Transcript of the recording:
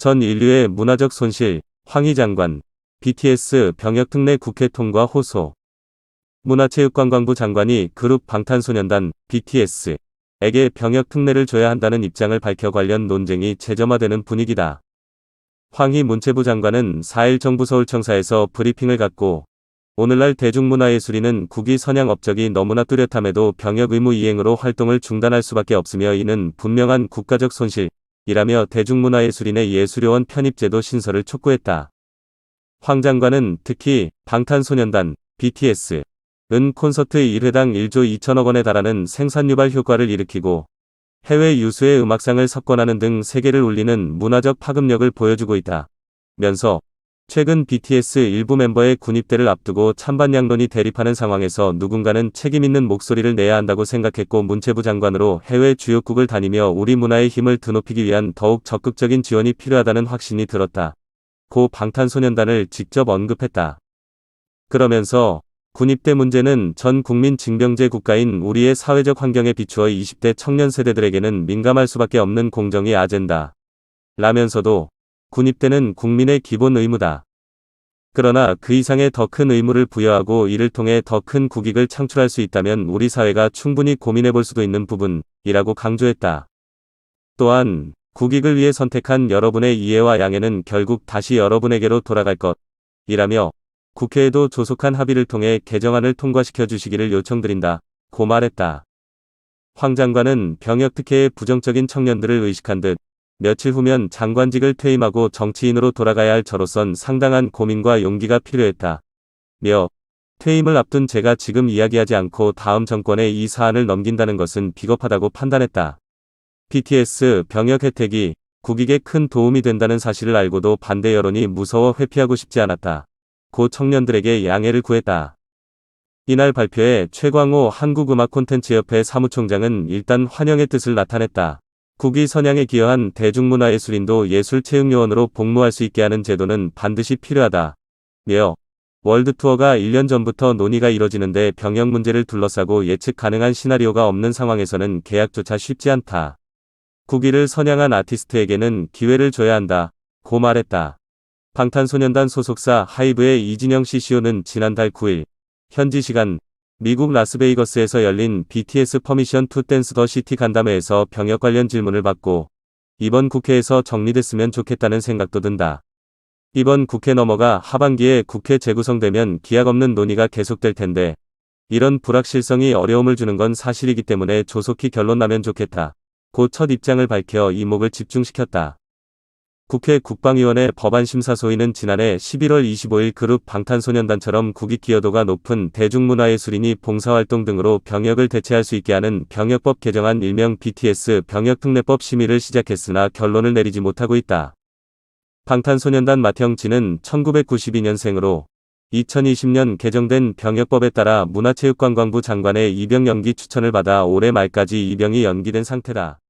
전 인류의 문화적 손실, 황희 장관, BTS 병역특례 국회 통과 호소. 문화체육관광부 장관이 그룹 방탄소년단, BTS에게 병역특례를 줘야 한다는 입장을 밝혀 관련 논쟁이 재점화되는 분위기다. 황희 문체부 장관은 4일 정부 서울청사에서 브리핑을 갖고 오늘날 대중문화예술인은 국위 선양 업적이 너무나 뚜렷함에도 병역 의무 이행으로 활동을 중단할 수밖에 없으며 이는 분명한 국가적 손실 이라며 대중문화예술인의 예술요원 편입제도 신설을 촉구했다. 황 장관은 특히 방탄소년단, BTS, 은 콘서트 1회당 1조 2천억 원에 달하는 생산 유발 효과를 일으키고 해외 유수의 음악상을 석권하는 등 세계를 울리는 문화적 파급력을 보여주고 있다. 면서 최근 BTS 일부 멤버의 군입대를 앞두고 찬반 양론이 대립하는 상황에서 누군가는 책임 있는 목소리를 내야 한다고 생각했고 문체부 장관으로 해외 주요국을 다니며 우리 문화의 힘을 드높이기 위한 더욱 적극적인 지원이 필요하다는 확신이 들었다. 고 방탄소년단을 직접 언급했다. 그러면서 군입대 문제는 전 국민 징병제 국가인 우리의 사회적 환경에 비추어 20대 청년 세대들에게는 민감할 수밖에 없는 공정의 아젠다. 라면서도 군입대는 국민의 기본 의무다. 그러나 그 이상의 더 큰 의무를 부여하고 이를 통해 더 큰 국익을 창출할 수 있다면 우리 사회가 충분히 고민해 볼 수도 있는 부분이라고 강조했다. 또한 국익을 위해 선택한 여러분의 이해와 양해는 결국 다시 여러분에게로 돌아갈 것이라며 국회에도 조속한 합의를 통해 개정안을 통과시켜 주시기를 요청드린다. 고 말했다. 황 장관은 병역 특혜의 부정적인 청년들을 의식한 듯 며칠 후면 장관직을 퇴임하고 정치인으로 돌아가야 할 저로선 상당한 고민과 용기가 필요했다. 며 퇴임을 앞둔 제가 지금 이야기하지 않고 다음 정권에 이 사안을 넘긴다는 것은 비겁하다고 판단했다. BTS 병역 혜택이 국익에 큰 도움이 된다는 사실을 알고도 반대 여론이 무서워 회피하고 싶지 않았다. 고 청년들에게 양해를 구했다. 이날 발표에 최광호 한국음악 콘텐츠협회 사무총장은 일단 환영의 뜻을 나타냈다. 국위 선양에 기여한 대중문화예술인도 예술체육요원으로 복무할 수 있게 하는 제도는 반드시 필요하다. 며 월드투어가 1년 전부터 논의가 이뤄지는데 병역 문제를 둘러싸고 예측 가능한 시나리오가 없는 상황에서는 계약조차 쉽지 않다. 국위를 선양한 아티스트에게는 기회를 줘야 한다. 고 말했다. 방탄소년단 소속사 하이브의 이진영 CCO는 지난달 9일 현지 시간 미국 라스베이거스에서 열린 BTS 퍼미션 투 댄스 더 시티 간담회에서 병역 관련 질문을 받고 이번 국회에서 정리됐으면 좋겠다는 생각도 든다. 이번 국회 넘어가 하반기에 국회 재구성되면 기약 없는 논의가 계속될 텐데 이런 불확실성이 어려움을 주는 건 사실이기 때문에 조속히 결론 나면 좋겠다. 곧 첫 입장을 밝혀 이목을 집중시켰다. 국회 국방위원회 법안심사소위는 지난해 11월 25일 그룹 방탄소년단처럼 국익 기여도가 높은 대중문화예술인이 봉사활동 등으로 병역을 대체할 수 있게 하는 병역법 개정안 일명 BTS 병역특례법 심의를 시작했으나 결론을 내리지 못하고 있다. 방탄소년단 마태형치는 1992년생으로 2020년 개정된 병역법에 따라 문화체육관광부 장관의 입영 연기 추천을 받아 올해 말까지 입영이 연기된 상태다.